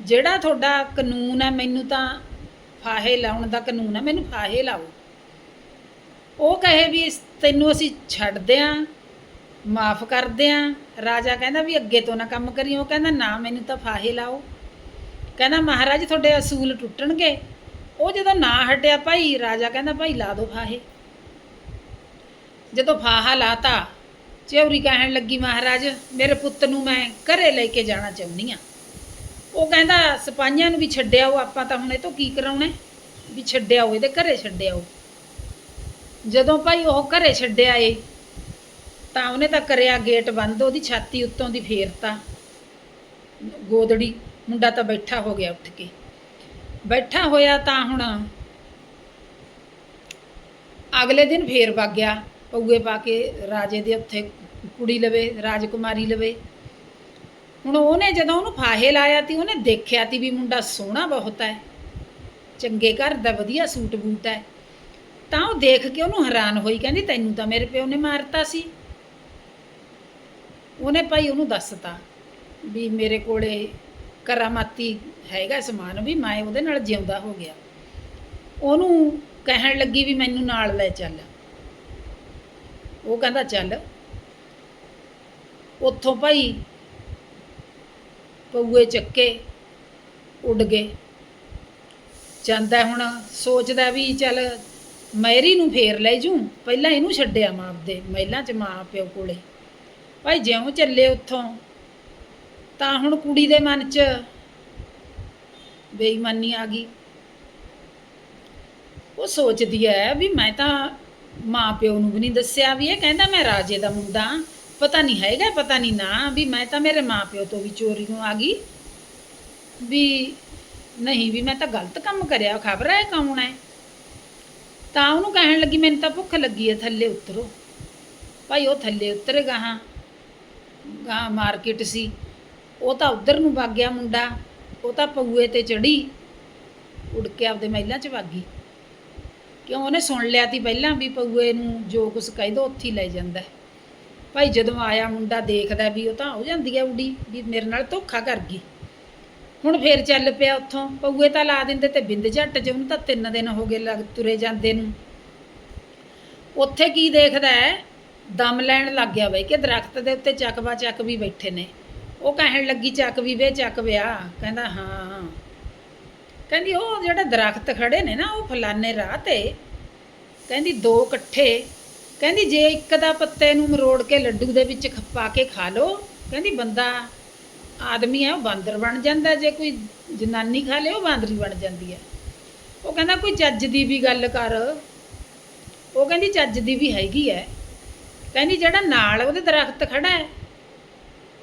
ਜਿਹੜਾ ਤੁਹਾਡਾ ਕਾਨੂੰਨ ਹੈ ਮੈਨੂੰ ਤਾਂ ਫਾਹੇ ਲਾਉਣ ਦਾ ਕਾਨੂੰਨ ਹੈ, ਮੈਨੂੰ ਫਾਹੇ ਲਾਓ। ਉਹ ਕਹੇ ਵੀ ਤੈਨੂੰ ਅਸੀਂ ਛੱਡਦੇ ਆਂ ਮਾਫ ਕਰਦੇ ਆਂ ਰਾਜਾ ਕਹਿੰਦਾ ਵੀ ਅੱਗੇ ਤੋਂ ਨਾ ਕੰਮ ਕਰੀ, ਉਹ ਕਹਿੰਦਾ ਨਾ ਮੈਨੂੰ ਤਾਂ ਫਾਹੇ ਲਾਓ। ਕਹਿੰਦਾ ਮਹਾਰਾਜ ਤੁਹਾਡੇ ਅਸੂਲ ਟੁੱਟਣਗੇ। ਉਹ ਜਦੋਂ ਨਾ ਹਟਿਆ ਭਾਈ, ਰਾਜਾ ਕਹਿੰਦਾ ਭਾਈ ਲਾ ਦੋ ਫਾਹੇ। ਜਦੋਂ ਫਾਹਾ ਲਾਤਾ ਚੌਰੀ ਕਹਿਣ ਲੱਗੀ, ਮਹਾਰਾਜ, ਮੇਰੇ ਪੁੱਤ ਨੂੰ ਮੈਂ ਘਰੇ ਲੈ ਕੇ ਜਾਣਾ ਚਾਹੁੰਦੀ ਆ ਉਹ ਕਹਿੰਦਾ, ਸਿਪਾਹੀਆਂ ਨੂੰ ਵੀ ਛੱਡਿਆ ਉਹ ਆਪਾਂ ਤਾਂ ਹੁਣ ਇਹ ਤੋਂ ਕੀ ਕਰਾਉਣਾ? ਵੀ ਛੱਡਿਆ ਉਹ ਇਹਦੇ ਘਰੇ ਛੱਡਿਆ ਉਹ ਜਦੋਂ ਭਾਈ ਉਹ ਘਰੇ ਛੱਡਿਆ ਏ, ਤਾਂ ਉਹਨੇ ਤਾਂ ਕਰਿਆ ਗੇਟ ਬੰਦ, ਉਹਦੀ ਛਾਤੀ ਉੱਤੋਂ ਦੀ ਫੇਰਤਾ। ਗੋਦੜੀ, ਮੁੰਡਾ ਤਾਂ ਬੈਠਾ ਹੋ ਗਿਆ ਉੱਠ ਕੇ। ਬੈਠਾ ਹੋਇਆ ਤਾਂ ਹੁਣ ਅਗਲੇ ਦਿਨ ਫੇਰ ਵਗ ਗਿਆ, ਪਊਏ ਪਾ ਕੇ ਰਾਜੇ ਦੇ ਉੱਥੇ ਕੁੜੀ ਲਵੇ, ਰਾਜਕੁਮਾਰੀ ਲਵੇ। ਹੁਣ ਉਹਨੇ ਜਦੋਂ ਉਹਨੂੰ ਫਾਹੇ ਲਾਇਆ ਤੀ, ਉਹਨੇ ਦੇਖਿਆ ਤੀ ਵੀ ਮੁੰਡਾ ਸੋਹਣਾ ਬਹੁਤ ਹੈ ਚੰਗੇ ਘਰ ਦਾ ਵਧੀਆ ਸੂਟ ਬੂਟ ਹੈ ਤਾਂ ਉਹ ਦੇਖ ਕੇ ਉਹਨੂੰ ਹੈਰਾਨ ਹੋਈ, ਕਹਿੰਦੀ ਤੈਨੂੰ ਤਾਂ ਮੇਰੇ ਪਿਓ ਨੇ ਮਾਰਤਾ ਸੀ। ਉਹਨੇ ਭਾਈ ਉਹਨੂੰ ਦੱਸਤਾ ਵੀ ਮੇਰੇ ਕੋਲੇ ਕਰਾਮਾਤੀ ਹੈਗਾ ਸਮਾਨ ਵੀ, ਮੈਂ ਉਹਦੇ ਨਾਲ ਜਿਉਂਦਾ ਹੋ ਗਿਆ। ਉਹਨੂੰ ਕਹਿਣ ਲੱਗੀ ਵੀ ਮੈਨੂੰ ਨਾਲ ਲੈ ਚੱਲ। ਉਹ ਕਹਿੰਦਾ, ਚੱਲ। ਉੱਥੋਂ ਭਾਈ ਪਊਏ ਚੱਕੇ, ਉੱਡ ਗਏ। ਜਾਂਦਾ ਹੁਣ, ਸੋਚਦਾ ਵੀ ਚੱਲ ਮੈਰੀ ਨੂੰ ਫੇਰ ਲੈ ਜੂ ਪਹਿਲਾਂ ਇਹਨੂੰ ਛੱਡਿਆ ਮਾਂ ਆਪਦੇ, ਮਹਿਲਾਂ ਚ ਮਾਂ ਪਿਓ ਕੋਲੇ। ਭਾਈ ਜਿਉਂ ਚੱਲੇ ਉੱਥੋਂ ਤਾਂ ਹੁਣ ਕੁੜੀ ਦੇ ਮਨ 'ਚ ਬੇਈਮਾਨੀ ਆ ਗਈ। ਉਹ ਸੋਚਦੀ ਹੈ ਵੀ ਮੈਂ ਤਾਂ ਮਾਂ ਪਿਓ ਨੂੰ ਵੀ ਨਹੀਂ ਦੱਸਿਆ ਵੀ ਇਹ ਕਹਿੰਦਾ ਮੈਂ ਰਾਜੇ ਦਾ ਮੁੰਡਾ। ਪਤਾ ਨਹੀਂ ਹੈਗਾ, ਪਤਾ ਨਹੀਂ ਨਾ ਵੀ ਮੈਂ ਤਾਂ ਮੇਰੇ ਮਾਂ ਪਿਓ ਤੋਂ ਵੀ ਚੋਰੀ ਨੂੰ ਆ ਗਈ। ਵੀ ਨਹੀਂ, ਵੀ ਮੈਂ ਤਾਂ ਗਲਤ ਕੰਮ ਕਰਿਆ, ਖਬਰ ਹੈ ਕੌਣ ਹੈ ਤਾਂ ਉਹਨੂੰ ਕਹਿਣ ਲੱਗੀ, ਮੈਨੂੰ ਤਾਂ ਭੁੱਖ ਲੱਗੀ ਹੈ ਥੱਲੇ ਉਤਰੋ। ਭਾਈ ਉਹ ਥੱਲੇ ਉਤਰ ਗਾਹਾਂ ਗਾਂ ਮਾਰਕੀਟ ਸੀ। ਉਹ ਤਾਂ ਉਧਰ ਨੂੰ ਵਗ ਗਿਆ ਮੁੰਡਾ, ਉਹ ਤਾਂ ਪਊਏ ਤੇ ਚੜੀ ਉੜ ਕੇ ਆਪਦੇ ਮਹਿਲਾਂ 'ਚ ਵਗ ਗਈ। ਕਿਉਂ? ਉਹਨੇ ਸੁਣ ਲਿਆ ਤੀ ਪਹਿਲਾਂ ਵੀ ਪਊਏ ਨੂੰ ਜੋ ਕੁਝ ਕਹਿ ਦੋ, ਉੱਥੇ ਹੀ ਲੈ ਜਾਂਦਾ ਭਾਈ ਜਦੋਂ ਆਇਆ ਮੁੰਡਾ ਦੇਖਦਾ ਵੀ ਉਹ ਤਾਂ ਹੋ ਜਾਂਦੀ ਹੈ ਉਡੀ, ਵੀ ਮੇਰੇ ਨਾਲ ਧੋਖਾ ਕਰ ਗਈ। ਹੁਣ ਫੇਰ ਚੱਲ ਪਿਆ ਉੱਥੋਂ। ਪਊਏ ਤਾਂ ਲਾ ਦਿੰਦੇ ਤੇ ਬਿੰਦ ਝੱਟ ਚ, ਉਹਨੂੰ ਤਾਂ ਤਿੰਨ ਦਿਨ ਹੋ ਗਏ ਲੱਗ ਤੁਰੇ ਜਾਂਦੇ ਨੂੰ। ਉੱਥੇ ਕੀ ਦੇਖਦਾ ਹੈ? ਦਮ ਲੈਣ ਲੱਗ ਗਿਆ ਬਈ ਕਿ ਦਰਖਤ ਦੇ ਉੱਤੇ ਚੱਕਵਾ ਚੱਕ ਵੀ ਬੈਠੇ ਨੇ। ਉਹ ਕਹਿਣ ਲੱਗੀ, ਚੱਕ ਵੀ ਵੇ ਚੱਕ ਵਿਆ ਕਹਿੰਦਾ, ਹਾਂ। ਕਹਿੰਦੀ, ਉਹ ਜਿਹੜੇ ਦਰਖਤ ਖੜੇ ਨੇ ਨਾ, ਉਹ ਫਲਾਣੇ ਰਾਹ ਤੇ। ਕਹਿੰਦੀ, ਦੋ ਇਕੱਠੇ। ਕਹਿੰਦੀ, ਜੇ ਇੱਕ ਦਾ ਪੱਤੇ ਨੂੰ ਮਰੋੜ ਕੇ ਲੱਡੂ ਦੇ ਵਿੱਚ ਖਪਾ ਕੇ ਖਾ ਲੋ ਕਹਿੰਦੀ, ਬੰਦਾ ਆਦਮੀ ਹੈ ਉਹ ਬਾਂਦਰ ਬਣ ਜਾਂਦਾ। ਜੇ ਕੋਈ ਜਨਾਨੀ ਖਾ ਲੇ, ਉਹ ਬਾਂਦਰੀ ਬਣ ਜਾਂਦੀ ਹੈ ਉਹ ਕਹਿੰਦਾ, ਕੋਈ ਚੱਜ ਦੀ ਵੀ ਗੱਲ ਕਰ। ਉਹ ਕਹਿੰਦੀ, ਚੱਜ ਦੀ ਵੀ ਹੈਗੀ ਹੈ ਕਹਿੰਦੀ, ਜਿਹੜਾ ਨਾਲ ਉਹਦੇ ਦਰਖਤ ਖੜਾ ਹੈ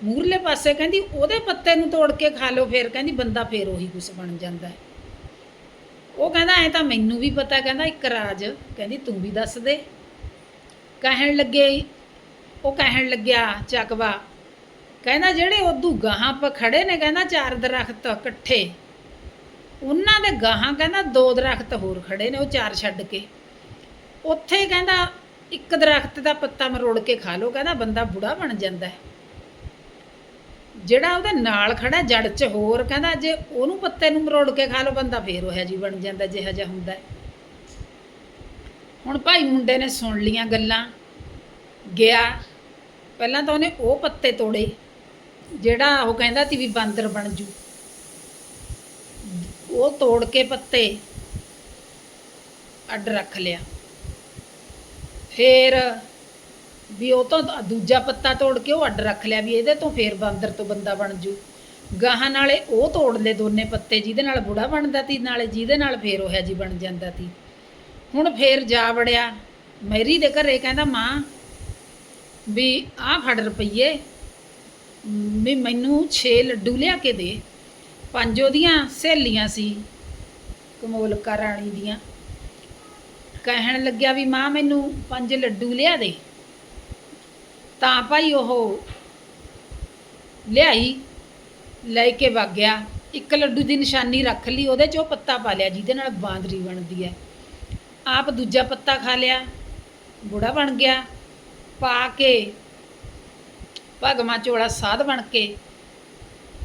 ਮੂਰਲੇ ਪਾਸੇ ਕਹਿੰਦੀ, ਉਹਦੇ ਪੱਤੇ ਨੂੰ ਤੋੜ ਕੇ ਖਾ ਲਓ, ਫੇਰ ਕਹਿੰਦੀ ਬੰਦਾ ਫੇਰ ਉਹੀ ਕੁਛ ਬਣ ਜਾਂਦਾ ਹੈ। ਉਹ ਕਹਿੰਦਾ, ਐ ਤਾਂ ਮੈਨੂੰ ਵੀ ਪਤਾ ਕਹਿੰਦਾ, ਇੱਕ ਰਾਜ। ਕਹਿੰਦੀ, ਤੂੰ ਵੀ ਦੱਸ ਦੇ। ਕਹਿਣ ਲੱਗੇ ਉਹ ਕਹਿਣ ਲੱਗਿਆ, ਚੱਕਵਾ। ਕਹਿੰਦਾ, ਜਿਹੜੇ ਉਦੋਂ ਗਾਹਾਂ ਪ ਖੜੇ ਨੇ, ਕਹਿੰਦਾ, ਚਾਰ ਦਰਖਤ ਇਕੱਠੇ। ਉਹਨਾਂ ਦੇ ਗਾਹਾਂ ਕਹਿੰਦਾ, ਦੋ ਦਰਖਤ ਹੋਰ ਖੜੇ ਨੇ, ਉਹ ਚਾਰ ਛੱਡ ਕੇ। ਉੱਥੇ ਕਹਿੰਦਾ, ਇੱਕ ਦਰਖਤ ਦਾ ਪੱਤਾ ਮਰੋੜ ਕੇ ਖਾ ਲਓ। ਕਹਿੰਦਾ, ਬੰਦਾ ਬੁੜਾ ਬਣ ਜਾਂਦਾ ਹੈ। ਜਿਹੜਾ ਉਹਦੇ ਨਾਲ ਖੜਾ ਜੜ 'ਚ ਹੋਰ ਕਹਿੰਦਾ ਜੇ ਉਹਨੂੰ ਪੱਤੇ ਨੂੰ ਮਰੋੜ ਕੇ ਖਾ ਲਓ, ਬੰਦਾ ਫੇਰ ਉਹ ਜੀ ਬਣ ਜਾਂਦਾ, ਜਿਹੋ ਜਿਹਾ ਹੁੰਦਾ। ਹੁਣ ਭਾਈ ਮੁੰਡੇ ਨੇ ਸੁਣ ਲੀਆਂ ਗੱਲਾਂ, ਗਿਆ। ਪਹਿਲਾਂ ਤਾਂ ਉਹਨੇ ਉਹ ਪੱਤੇ ਤੋੜੇ, ਜਿਹੜਾ ਉਹ ਕਹਿੰਦਾ ਸੀ ਵੀ ਬਾਂਦਰ ਬਣ ਜੂ। ਉਹ ਤੋੜ ਕੇ ਪੱਤੇ ਅੱਡ ਰੱਖ ਲਿਆ। ਫੇਰ ਵੀ ਉਹ ਤੋਂ ਦੂਜਾ ਪੱਤਾ ਤੋੜ ਕੇ ਉਹ ਅੱਡ ਰੱਖ ਲਿਆ ਵੀ ਇਹਦੇ ਤੋਂ ਫੇਰ ਬਾਂਦਰ ਤੋਂ ਬੰਦਾ ਬਣ ਜੂ। ਗਾਹਾਂ ਨਾਲੇ ਉਹ ਤੋੜ ਲਏ ਦੋਨੇ ਪੱਤੇ, ਜਿਹਦੇ ਨਾਲ ਬੁੜਾ ਬਣਦਾ ਤੀ, ਨਾਲੇ ਜਿਹਦੇ ਨਾਲ ਫੇਰ ਉਹ ਜੀ ਬਣ ਜਾਂਦਾ ਤੀ। ਹੁਣ ਫੇਰ ਜਾ ਵੜਿਆ, ਮੈਰੀ ਦੇ ਘਰੇ ਕਹਿੰਦਾ, ਮਾਂ, ਵੀ ਆਹ ਫੜ ਰੁਪਈਏ, ਵੀ ਮੈਨੂੰ 6 ਲੱਡੂ ਲਿਆ ਕੇ ਦੇ। ਪੰਜ ਉਹਦੀਆਂ ਸਹੇਲੀਆਂ ਸੀ, ਕਮੋਲਕਾ ਰਾਣੀ ਦੀਆਂ। ਕਹਿਣ ਲੱਗਿਆ ਵੀ, ਮਾਂ, ਮੈਨੂੰ ਪੰਜ ਲੱਡੂ ਲਿਆ ਦੇ। ਤਾਂ ਭਾਈ ਉਹ ਲਿਆਈ, ਲੈ ਕੇ ਵਗ ਗਿਆ। ਇੱਕ ਲੱਡੂ ਦੀ ਨਿਸ਼ਾਨੀ ਰੱਖ ਲਈ, ਉਹਦੇ 'ਚ ਉਹ ਪੱਤਾ ਪਾ ਲਿਆ, ਜਿਹਦੇ ਨਾਲ ਬਾਂਦਰੀ ਬਣਦੀ ਹੈ। ਆਪ ਦੂਜਾ ਪੱਤਾ ਖਾ ਲਿਆ, ਬੁੜਾ ਬਣ ਗਿਆ। ਪਾ ਕੇ ਭਗਮਾ ਚੋਲਾ ਸਾਧ ਬਣ ਕੇ,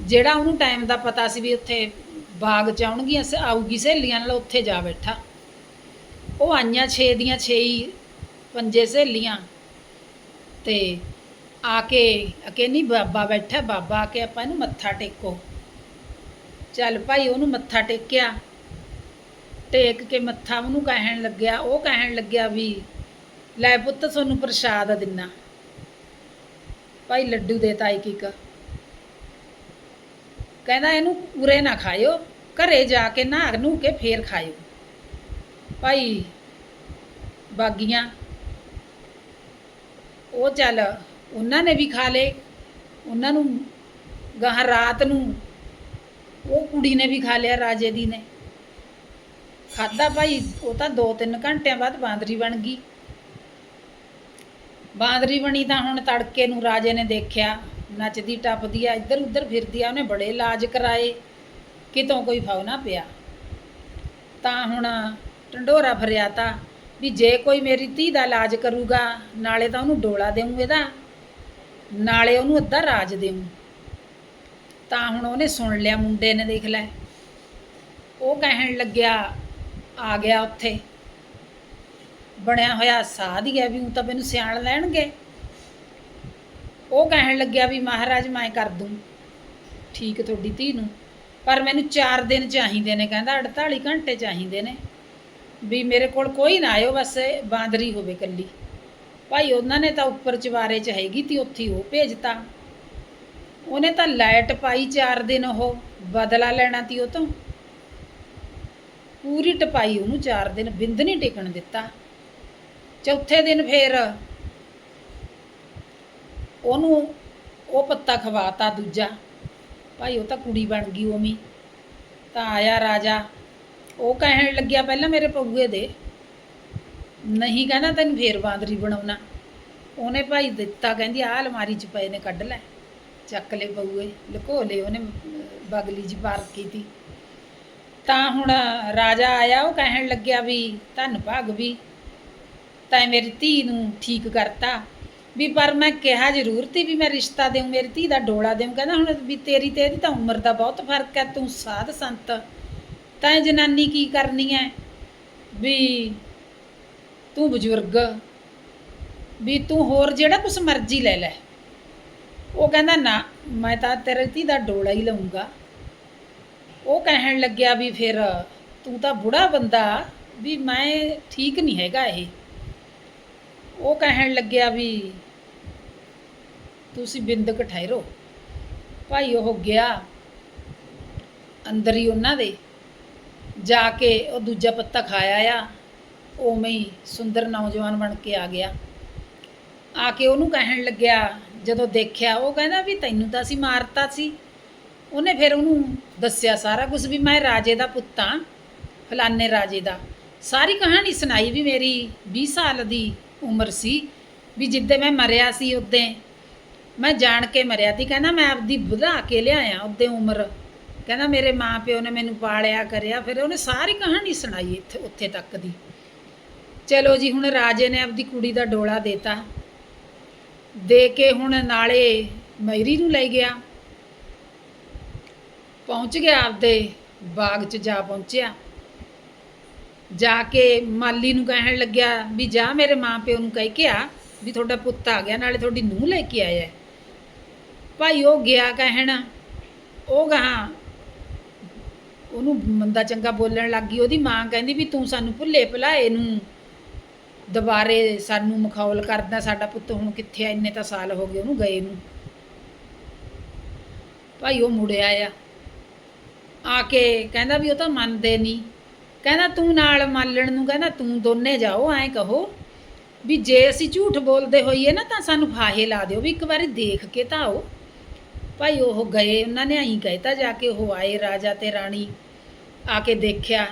ਜਿਹੜਾ ਉਹਨੂੰ ਟਾਈਮ ਦਾ ਪਤਾ ਸੀ ਵੀ ਉੱਥੇ ਬਾਗ ਚ ਆਉਣਗੀਆਂ ਆਊਗੀ ਸਹੇਲੀਆਂ ਨਾਲ, ਉੱਥੇ ਜਾ ਬੈਠਾ। ਉਹ ਆਈਆਂ 6 ਦੀਆਂ 6 ਹੀ ਪੰਜੇ ਸਹੇਲੀਆਂ। ਤੇ ਆ ਕੇ ਨਹੀਂ ਬਾਬਾ ਬੈਠਾ, ਬਾਬਾ ਆ ਕੇ ਆਪਾਂ ਇਹਨੂੰ ਮੱਥਾ ਟੇਕੋ। ਚੱਲ ਭਾਈ ਉਹਨੂੰ ਮੱਥਾ ਟੇਕਿਆ, ਟੇਕ ਕੇ ਮੱਥਾ ਉਹਨੂੰ ਕਹਿਣ ਲੱਗਿਆ, ਉਹ ਕਹਿਣ ਲੱਗਿਆ ਵੀ, ਲੈ ਪੁੱਤ ਤੁਹਾਨੂੰ ਪ੍ਰਸ਼ਾਦ ਦਿੰਨਾ। ਭਾਈ ਲੱਡੂ ਦੇ ਤਾਈ ਕੀ ਕਹਿੰਦਾ ਇਹਨੂੰ ਉਰੇ ਨਾ ਖਾਇਓ, ਘਰੇ ਜਾ ਕੇ ਨਹਾ ਨੂੰ ਕੇ ਫੇਰ ਖਾਇਓ। ਭਾਈ ਬਾਗੀਆਂ ਉਹ ਚੱਲ, ਉਹਨਾਂ ਨੇ ਵੀ ਖਾ ਲਏ। ਉਹਨਾਂ ਨੂੰ ਗਾਹ ਰਾਤ ਨੂੰ ਉਹ ਕੁੜੀ ਨੇ ਵੀ ਖਾ ਲਿਆ, ਰਾਜੇ ਦੀ ਨੇ। ਖਾਦਾ ਭਾਈ, ਉਹ ਤਾਂ 2-3 ਘੰਟਿਆਂ ਬਾਅਦ ਬਾਂਦਰੀ ਬਣ ਗਈ। ਬਾਂਦਰੀ ਬਣੀ ਤਾਂ ਹੁਣ ਤੜਕੇ ਨੂੰ ਰਾਜੇ ਨੇ ਦੇਖਿਆ, ਨੱਚਦੀ ਟੱਪਦੀ ਆ ਇੱਧਰ ਉੱਧਰ ਫਿਰਦੀ ਆ, ਉਹਨੇ ਬੜੇ ਇਲਾਜ ਕਰਾਏ, ਕਿਤੋਂ ਕੋਈ ਫਾਉ ਨਾ ਪਿਆ। ਤਾਂ ਹੁਣ ਢੰਡੋਰਾ ਫਰਿਆ ਤਾ ਵੀ ਜੇ ਕੋਈ ਮੇਰੀ ਧੀ ਦਾ ਇਲਾਜ ਕਰੂਗਾ, ਨਾਲੇ ਤਾਂ ਉਹਨੂੰ ਡੋਲਾ ਦੇਉਂ ਇਹਦਾ, ਨਾਲੇ ਉਹਨੂੰ ਅੱਧਾ ਰਾਜ ਦੇਉਂ ਤਾਂ ਹੁਣ ਉਹਨੇ ਸੁਣ ਲਿਆ, ਮੁੰਡੇ ਨੇ ਦੇਖ ਲੈ। ਉਹ ਕਹਿਣ ਲੱਗਿਆ, ਆ ਗਿਆ ਉੱਥੇ। ਬਣਿਆ ਹੋਇਆ ਸਾਧ ਹੀ ਹੈ ਵੀ ਉਹ ਤਾਂ ਮੈਨੂੰ ਸਿਆਣ ਲੈਣਗੇ। ਉਹ ਕਹਿਣ ਲੱਗਿਆ ਵੀ ਮਹਾਰਾਜ ਮੈਂ ਕਰ ਦੂੰ, ਠੀਕ ਤੁਹਾਡੀ ਧੀ ਨੂੰ। ਪਰ ਮੈਨੂੰ 4 ਦਿਨ ਚਾਹੀਦੇ ਨੇ, ਕਹਿੰਦਾ 48 ਘੰਟੇ ਚਾਹੀਦੇ ਨੇ। ਵੀ ਮੇਰੇ ਕੋਲ ਕੋਈ ਨਾ ਆਇਓ, ਬਸ ਬਾਂਦਰੀ ਹੋਵੇ ਕੱਲੀ। ਭਾਈ ਉਹਨਾਂ ਨੇ ਤਾਂ ਉੱਪਰ ਚਵਾਰੇ ਚ ਹੈਗੀ ਤੀ, ਉੱਥੇ ਹੀ ਉਹ ਭੇਜਤਾ। ਉਹਨੇ ਤਾਂ ਲਾਈਟ ਪਾਈ 4 ਦਿਨ ਉਹ, ਬਦਲਾ ਲੈਣਾ ਤੀ ਉਹ ਤੋਂ। ਪੂਰੀ ਟਪਾਈ ਉਹਨੂੰ 4 ਦਿਨ, ਬਿੰਦ ਨਹੀਂ ਟਿਕਣ ਦਿੱਤਾ। ਚੌਥੇ ਦਿਨ ਫੇਰ ਉਹਨੂੰ ਉਹ ਪੱਤਾ ਖਵਾਤਾ ਦੂਜਾ। ਭਾਈ ਉਹ ਤਾਂ ਕੁੜੀ ਬਣ ਗਈ ਉਵੇਂ ਤਾਂ ਆਇਆ ਰਾਜਾ। ਉਹ ਕਹਿਣ ਲੱਗਿਆ ਪਹਿਲਾਂ ਮੇਰੇ ਪਊਏ ਦੇ, ਨਹੀਂ ਕਹਿੰਦਾ ਤੈਨੂੰ ਫੇਰ ਬਾਂਦਰੀ ਬਣਾਉਣਾ। ਉਹਨੇ ਭਾਈ ਦਿੱਤਾ, ਕਹਿੰਦੀ ਆਹ ਅਲਮਾਰੀ 'ਚ ਪਏ ਨੇ, ਕੱਢ ਲੈ। ਚੱਕ ਲੈ ਪਊਏ, ਲੁਕੋ ਲਏ ਉਹਨੇ, ਬਗਲੀ 'ਚ ਪਾਰ ਕੀਤੀ। ਤਾਂ ਹੁਣ ਰਾਜਾ ਆਇਆ, ਉਹ ਕਹਿਣ ਲੱਗਿਆ ਵੀ ਧੰਨ ਭਾਗ ਵੀ, ਤੈਂ ਮੇਰੀ ਧੀ ਨੂੰ ਠੀਕ ਕਰਤਾ। ਵੀ ਪਰ ਮੈਂ ਕਿਹਾ ਜ਼ਰੂਰ ਤੀ ਵੀ ਮੈਂ ਰਿਸ਼ਤਾ ਦੇਉ ਮੇਰੀ ਧੀ ਦਾ ਡੋਲਾ ਦੇਉ ਕਹਿੰਦਾ ਹੁਣ ਵੀ ਤੇਰੀ ਤੇ ਇਹਦੀ ਤਾਂ ਉਮਰ ਦਾ ਬਹੁਤ ਫ਼ਰਕ ਹੈ, ਤੂੰ ਸਾਧ ਸੰਤ। ਤਾਂ ਇਹ ਜਨਾਨੀ ਕੀ ਕਰਨੀ ਹੈ ਵੀ ਤੂੰ ਬਜ਼ੁਰਗ, ਵੀ ਤੂੰ ਹੋਰ ਜਿਹੜਾ ਕੁਛ ਮਰਜ਼ੀ ਲੈ ਲੈ। ਉਹ ਕਹਿੰਦਾ, ਨਾ, ਮੈਂ ਤਾਂ ਤੇਰੀ ਧੀ ਦਾ ਡੋਲਾ ਹੀ ਲਊਂਗਾ। ਉਹ ਕਹਿਣ ਲੱਗਿਆ ਵੀ ਫਿਰ ਤੂੰ ਤਾਂ ਬੁੜਾ ਬੰਦਾ, ਵੀ ਮੈਂ ਠੀਕ ਨਹੀਂ ਹੈਗਾ ਇਹ। ਉਹ ਕਹਿਣ ਲੱਗਿਆ ਵੀ ਤੁਸੀਂ ਬਿੰਦਕ ਠਹਿਰੋ। ਭਾਈ ਉਹ ਗਿਆ ਅੰਦਰ ਹੀ ਉਹਨਾਂ ਦੇ। ਜਾ ਕੇ ਉਹ ਦੂਜਾ ਪੱਤਾ ਖਾਇਆ ਆ, ਉਵੇਂ ਹੀ ਸੁੰਦਰ ਨੌਜਵਾਨ ਬਣ ਕੇ ਆ ਗਿਆ। ਆ ਕੇ ਉਹਨੂੰ ਕਹਿਣ ਲੱਗਿਆ, ਜਦੋਂ ਦੇਖਿਆ, ਉਹ ਕਹਿੰਦਾ ਵੀ ਤੈਨੂੰ ਤਾਂ ਅਸੀਂ ਮਾਰਤਾ ਸੀ। ਉਹਨੇ ਫਿਰ ਉਹਨੂੰ ਦੱਸਿਆ ਸਾਰਾ ਕੁਝ ਵੀ ਮੈਂ ਰਾਜੇ ਦਾ ਪੁੱਤ ਹਾਂ ਫਲਾਨੇ ਰਾਜੇ ਦਾ। ਸਾਰੀ ਕਹਾਣੀ ਸੁਣਾਈ ਵੀ ਮੇਰੀ 20 ਸਾਲ ਦੀ ਉਮਰ ਸੀ, ਵੀ ਜਿੱਦੇ ਮੈਂ ਮਰਿਆ ਸੀ ਉਦੋਂ। ਮੈਂ ਜਾਣ ਕੇ ਮਰਿਆ ਤੀ ਕਹਿੰਦਾ ਮੈਂ ਆਪਦੀ ਵਧਾ ਕੇ ਲਿਆਇਆ ਉਦੋਂ ਉਮਰ। ਕਹਿੰਦਾ ਮੇਰੇ ਮਾਂ ਪਿਓ ਨੇ ਮੈਨੂੰ ਪਾਲਿਆ ਕਰਿਆ, ਫਿਰ ਉਹਨੇ ਸਾਰੀ ਕਹਾਣੀ ਸੁਣਾਈ ਇੱਥੇ, ਉੱਥੇ ਤੱਕ ਦੀ। ਚਲੋ ਜੀ, ਹੁਣ ਰਾਜੇ ਨੇ ਆਪਦੀ ਕੁੜੀ ਦਾ ਡੋਲਾ ਦੇਤਾ। ਦੇ ਕੇ ਹੁਣ ਨਾਲੇ ਮੈਰੀ ਨੂੰ ਲੈ ਗਿਆ। ਪਹੁੰਚ ਗਿਆ ਆਪਦੇ ਬਾਗ 'ਚ ਜਾ ਪਹੁੰਚਿਆ। ਜਾ ਕੇ ਮਾਲੀ ਨੂੰ ਕਹਿਣ ਲੱਗਿਆ ਵੀ ਜਾ ਮੇਰੇ ਮਾਂ ਪਿਓ ਨੂੰ ਕਹਿ ਕੇ ਆ ਵੀ ਤੁਹਾਡਾ ਪੁੱਤ ਆ ਗਿਆ, ਨਾਲੇ ਤੁਹਾਡੀ ਨੂੰਹ ਲੈ ਕੇ ਆਇਆ। ਭਾਈ ਉਹ ਗਿਆ ਕਹਿਣ, ਉਹ ਗਾਂ ਉਹਨੂੰ ਮੰਦਾ ਚੰਗਾ ਬੋਲਣ ਲੱਗ ਗਈ, ਉਹਦੀ ਮਾਂ ਕਹਿੰਦੀ ਵੀ ਤੂੰ ਸਾਨੂੰ ਭੁੱਲੇ ਭੁਲਾਏ ਨੂੰ ਦੁਬਾਰੇ ਸਾਨੂੰ ਮਖੌਲ ਕਰਦਾ, ਸਾਡਾ ਪੁੱਤ ਹੁਣ ਕਿੱਥੇ ਆ, ਇੰਨੇ ਤਾਂ ਸਾਲ ਹੋ ਗਏ ਉਹਨੂੰ ਗਏ ਨੂੰ। ਭਾਈ ਉਹ ਮੁੜਿਆ ਆ। ਆ ਕੇ ਕਹਿੰਦਾ ਵੀ ਉਹ ਤਾਂ ਮੰਨਦੇ ਨਹੀਂ ਕਹਿੰਦਾ ਤੂੰ ਨਾਲ ਮੰਨਣ ਨੂੰ ਕਹਿੰਦਾ ਤੂੰ ਦੋਨੇ ਜਾਓ, ਐਂ ਕਹੋ ਵੀ ਜੇ ਅਸੀਂ ਝੂਠ ਬੋਲਦੇ ਹੋਈਏ ਨਾ ਤਾਂ ਸਾਨੂੰ ਫਾਹੇ ਲਾ ਦਿਓ, ਵੀ ਇੱਕ ਵਾਰੀ ਦੇਖ ਕੇ ਤਾਂ ਆਓ। ਭਾਈ ਉਹ ਗਏ, ਉਹਨਾਂ ਨੇ ਐਂ ਕਹਿਤਾ ਜਾ ਕੇ ਉਹ ਆਏ ਰਾਜਾ ਤੇ ਰਾਣੀ, ਆ ਕੇ ਦੇਖਿਆ,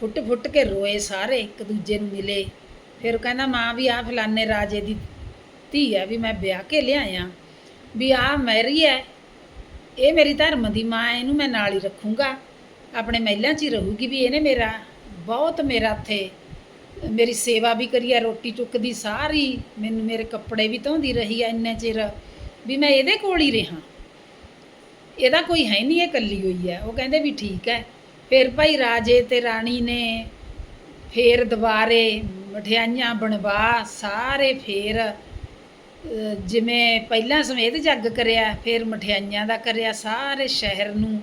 ਫੁੱਟ ਫੁੱਟ ਕੇ ਰੋਏ ਸਾਰੇ, ਇੱਕ ਦੂਜੇ ਨੂੰ ਮਿਲੇ। ਫਿਰ ਉਹ ਕਹਿੰਦਾ, ਮਾਂ ਵੀ ਆ ਫਲਾਨੇ ਰਾਜੇ ਦੀ ਧੀ ਆ ਵੀ ਮੈਂ ਵਿਆਹ ਕੇ ਲਿਆਇਆ। ਵੀ ਆ ਮੈਰੀ ਹੈ ਇਹ ਮੇਰੀ ਧਰਮ ਦੀ ਮਾਂ ਇਹਨੂੰ ਮੈਂ ਨਾਲ ਹੀ ਰੱਖੂੰਗਾ। ਆਪਣੇ ਮਹਿਲਾਂ 'ਚ ਹੀ ਰਹੂਗੀ ਵੀ ਇਹਨੇ ਮੇਰਾ, ਬਹੁਤ ਮੇਰਾ ਇੱਥੇ, ਮੇਰੀ ਸੇਵਾ ਵੀ ਕਰੀ ਹੈ ਰੋਟੀ ਚੁੱਕਦੀ ਸਾਰੀ, ਮੈਨੂੰ ਮੇਰੇ ਕੱਪੜੇ ਵੀ ਧੋਂਦੀ ਰਹੀ ਆ ਇੰਨੇ ਚਿਰ। ਵੀ ਮੈਂ ਇਹਦੇ ਕੋਲ ਹੀ ਰਹਾ। ਇਹਦਾ ਕੋਈ ਹੈ ਨਹੀਂ, ਇਹ ਇਕੱਲੀ ਹੋਈ ਹੈ। ਉਹ ਕਹਿੰਦੇ ਵੀ ਠੀਕ ਹੈ। ਫਿਰ ਭਾਈ ਰਾਜੇ ਤੇ ਰਾਣੀ ਨੇ ਫੇਰ ਦੁਬਾਰੇ ਮਠਿਆਈਆਂ ਬਣਵਾ ਸਾਰੇ ਫੇਰ ਜਿਵੇਂ ਪਹਿਲਾਂ ਸਮੇਤ ਜੱਗ ਕਰਿਆ, ਫਿਰ ਮਠਿਆਈਆਂ ਦਾ ਕਰਿਆ, ਸਾਰੇ ਸ਼ਹਿਰ ਨੂੰ।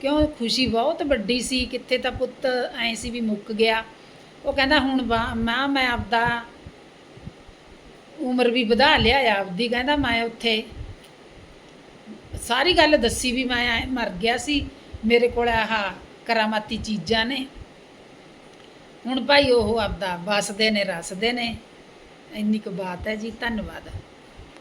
ਕਿਉਂ? ਖੁਸ਼ੀ ਬਹੁਤ ਵੱਡੀ ਸੀ। ਕਿੱਥੇ ਤਾਂ ਪੁੱਤ ਐ ਸੀ ਵੀ ਮੁੱਕ ਗਿਆ। ਉਹ ਕਹਿੰਦਾ, ਹੁਣ ਵਾ- ਮਾਂ, ਮੈਂ ਆਪਦਾ ਉਮਰ ਵੀ ਵਧਾ ਲਿਆ ਆਪਦੀ ਕਹਿੰਦਾ ਮੈਂ ਉੱਥੇ। ਸਾਰੀ ਗੱਲ ਦੱਸੀ ਵੀ ਮੈਂ ਐਂ ਮਰ ਗਿਆ ਸੀ। ਮੇਰੇ ਕੋਲ ਆਹ ਕਰਾਮਾਤੀ ਚੀਜ਼ਾਂ ਨੇ। ਹੁਣ ਭਾਈ ਉਹ ਆਪਦਾ ਵਸਦੇ ਨੇ, ਰਸਦੇ ਨੇ। ਇੰਨੀ ਕੁ ਬਾਤ ਹੈ ਜੀ, ਧੰਨਵਾਦ।